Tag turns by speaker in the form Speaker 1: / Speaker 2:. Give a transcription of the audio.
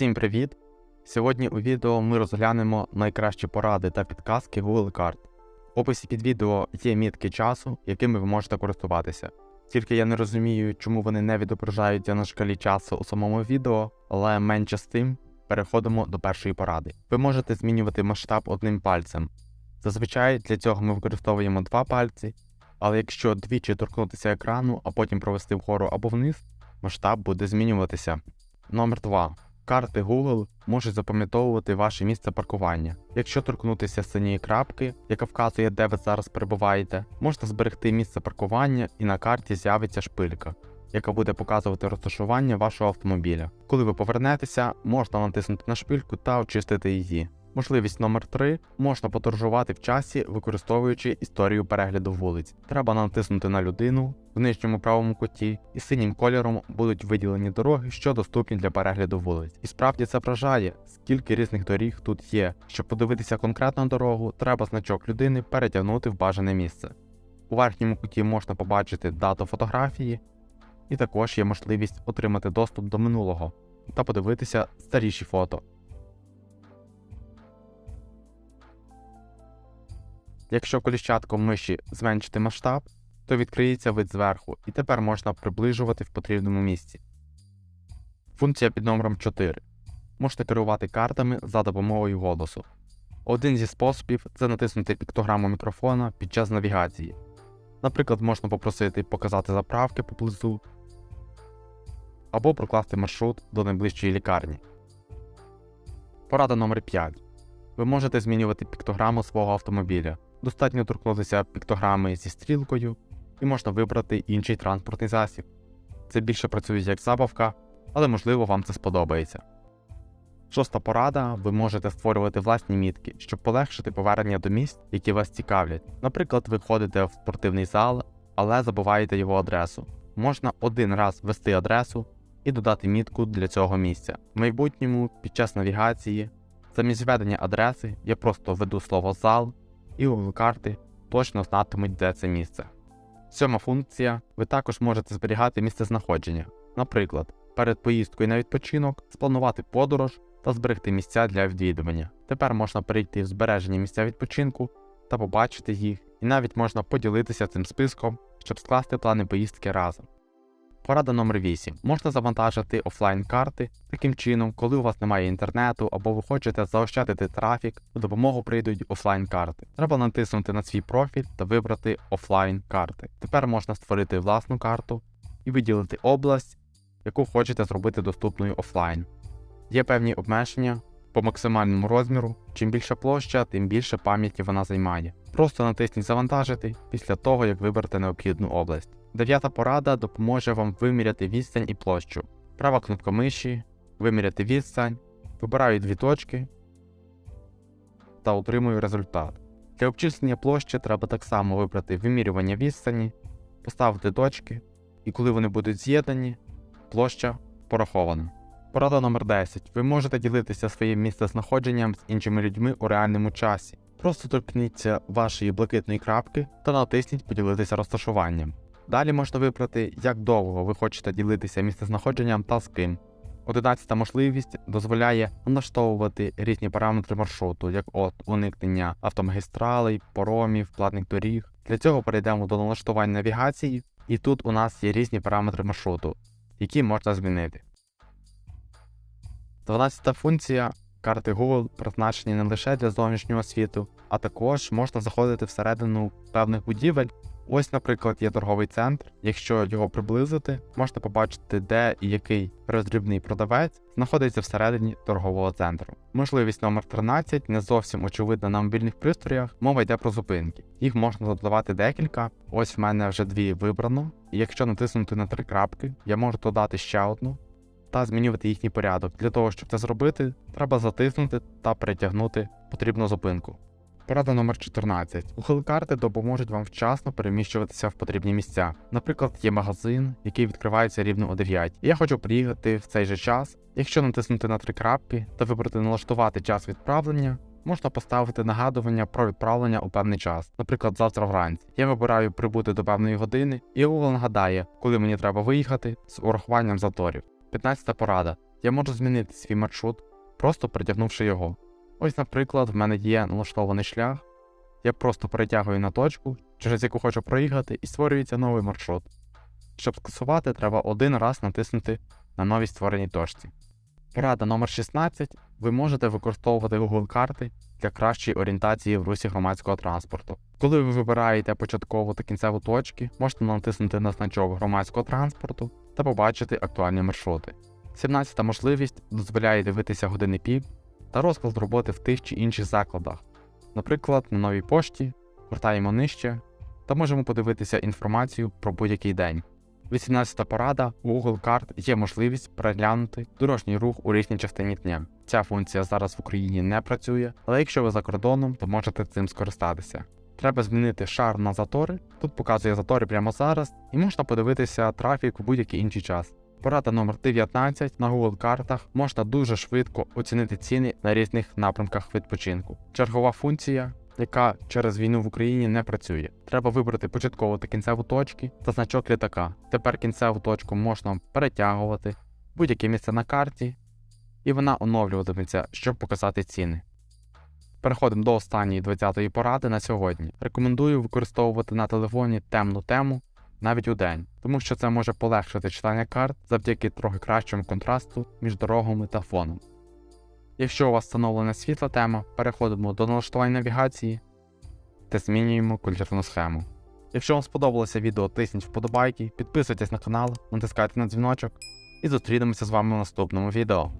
Speaker 1: Всім привіт! Сьогодні у відео ми розглянемо найкращі поради та підказки Google карт. В описі під відео є мітки часу, якими ви можете користуватися. Тільки я не розумію, чому вони не відображаються на шкалі часу у самому відео, але менше з тим переходимо до першої поради. Ви можете змінювати масштаб одним пальцем. Зазвичай для цього ми використовуємо два пальці, але якщо двічі торкнутися екрану, а потім провести вгору або вниз, масштаб буде змінюватися. Номер 2. Карти Google можуть запам'ятовувати ваше місце паркування. Якщо торкнутися синьої крапки, яка вказує, де ви зараз перебуваєте, можна зберегти місце паркування і на карті з'явиться шпилька, яка буде показувати розташування вашого автомобіля. Коли ви повернетеся, можна натиснути на шпильку та очистити її. Можливість номер 3 можна подорожувати в часі, використовуючи історію перегляду вулиць. Треба натиснути на людину в нижньому правому куті, і синім кольором будуть виділені дороги, що доступні для перегляду вулиць. І справді це вражає, скільки різних доріг тут є. Щоб подивитися конкретну дорогу, треба значок людини перетягнути в бажане місце. У верхньому куті можна побачити дату фотографії, і також є можливість отримати доступ до минулого та подивитися старіші фото. Якщо коліщатком миші зменшити масштаб, то відкриється вид зверху, і тепер можна приближувати в потрібному місці. Функція під номером 4. Можете керувати картами за допомогою голосу. Один зі способів це натиснути піктограму мікрофона під час навігації. Наприклад, можна попросити показати заправки поблизу або прокласти маршрут до найближчої лікарні. Порада номер 5. Ви можете змінювати піктограму свого автомобіля. Достатньо торкнутися піктограми зі стрілкою, і можна вибрати інший транспортний засіб. Це більше працює як забавка, але можливо вам це сподобається. Шоста порада: ви можете створювати власні мітки, щоб полегшити повернення до місць, які вас цікавлять. Наприклад, ви ходите в спортивний зал, але забуваєте його адресу. Можна один раз ввести адресу і додати мітку для цього місця. В майбутньому, під час навігації, замість введення адреси я просто введу слово зал і Google карти точно знатимуть, де це місце. Сьома функція ви також можете зберігати місце знаходження. Наприклад, перед поїздкою на відпочинок спланувати подорож та зберегти місця для відвідування. Тепер можна перейти в збережені місця відпочинку та побачити їх, і навіть можна поділитися цим списком, щоб скласти плани поїздки разом. Порада номер 8. Можна завантажити офлайн карти. Таким чином, коли у вас немає інтернету або ви хочете заощадити трафік, у допомогу прийдуть офлайн карти. Треба натиснути на свій профіль та вибрати офлайн карти. Тепер можна створити власну карту і виділити область, яку хочете зробити доступною офлайн. Є певні обмеження по максимальному розміру. Чим більша площа, тим більше пам'яті вона займає. Просто натисніть Завантажити після того, як виберете необхідну область. Дев'ята порада допоможе вам виміряти відстань і площу. Права кнопка миші, виміряти відстань, вибираю дві точки та отримую результат. Для обчислення площі треба так само вибрати вимірювання відстані, поставити точки, і коли вони будуть з'єднані, площа порахована. Порада номер 10. Ви можете ділитися своїм місцезнаходженням з іншими людьми у реальному часі. Просто торкніться вашої блакитної крапки та натисніть поділитися розташуванням. Далі можна вибрати, як довго ви хочете ділитися місцезнаходженням та з ким. Одинадцята можливість дозволяє налаштовувати різні параметри маршруту, як от уникнення автомагістралей, поромів, платних доріг. Для цього перейдемо до налаштувань навігації, і тут у нас є різні параметри маршруту, які можна змінити. 12 функція карти Google призначені не лише для зовнішнього світу, а також можна заходити всередину певних будівель. Ось, наприклад, є торговий центр. Якщо його приблизити, можна побачити, де і який роздрібний продавець знаходиться всередині торгового центру. Можливість номер 13 не зовсім очевидна на мобільних пристроях. Мова йде про зупинки. Їх можна додавати декілька. Ось в мене вже дві вибрано. І якщо натиснути на три крапки, я можу додати ще одну та змінювати їхній порядок. Для того, щоб це зробити, треба затиснути та перетягнути потрібну зупинку. Порада номер 14. Google карти допоможуть вам вчасно переміщуватися в потрібні місця. Наприклад, є магазин, який відкривається рівно о 9. І я хочу приїхати в цей же час. Якщо натиснути на три крапки та вибрати налаштувати час відправлення, можна поставити нагадування про відправлення у певний час, наприклад, завтра вранці. Я вибираю прибути до певної години, і Google нагадає, коли мені треба виїхати з урахуванням заторів. 15 порада. я можу змінити свій маршрут, просто притягнувши його. Ось, наприклад, в мене є налаштований шлях, я просто перетягую на точку, через яку хочу проїхати, і створюється новий маршрут. Щоб скасувати, треба один раз натиснути на новій створеній точці. Порада номер 16. Ви можете використовувати Google карти для кращої орієнтації в русі громадського транспорту. Коли ви вибираєте початкову та кінцеву точки, можете натиснути на значок громадського транспорту та побачити актуальні маршрути. 17-та можливість дозволяє дивитися години пік та розклад роботи в тих чи інших закладах. Наприклад, на новій пошті гортаємо нижче та можемо подивитися інформацію про будь-який день. 18 порада у Google карт є можливість переглянути дорожній рух у різній частині дня. Ця функція зараз в Україні не працює, але якщо ви за кордоном, то можете цим скористатися. Треба змінити шар на затори. Тут показує затори прямо зараз, і можна подивитися трафік у будь-який інший час. Порада номер 19 на Google картах можна дуже швидко оцінити ціни на різних напрямках відпочинку. Чергова функція, яка через війну в Україні не працює. Треба вибрати початкову та кінцеву точки та значок літака. Тепер кінцеву точку можна перетягувати будь-яке місце на карті, і вона оновлюватиметься, щоб показати ціни. Переходимо до останньої 20-ї поради на сьогодні. Рекомендую використовувати на телефоні темну тему навіть у день, тому що це може полегшити читання карт завдяки трохи кращому контрасту між дорогами та фоном. Якщо у вас встановлена світла тема, переходимо до налаштувань навігації та змінюємо кольорну схему. Якщо вам сподобалося відео, тисніть вподобайки, підписуйтесь на канал, натискайте на дзвіночок і зустрінемося з вами в наступному відео.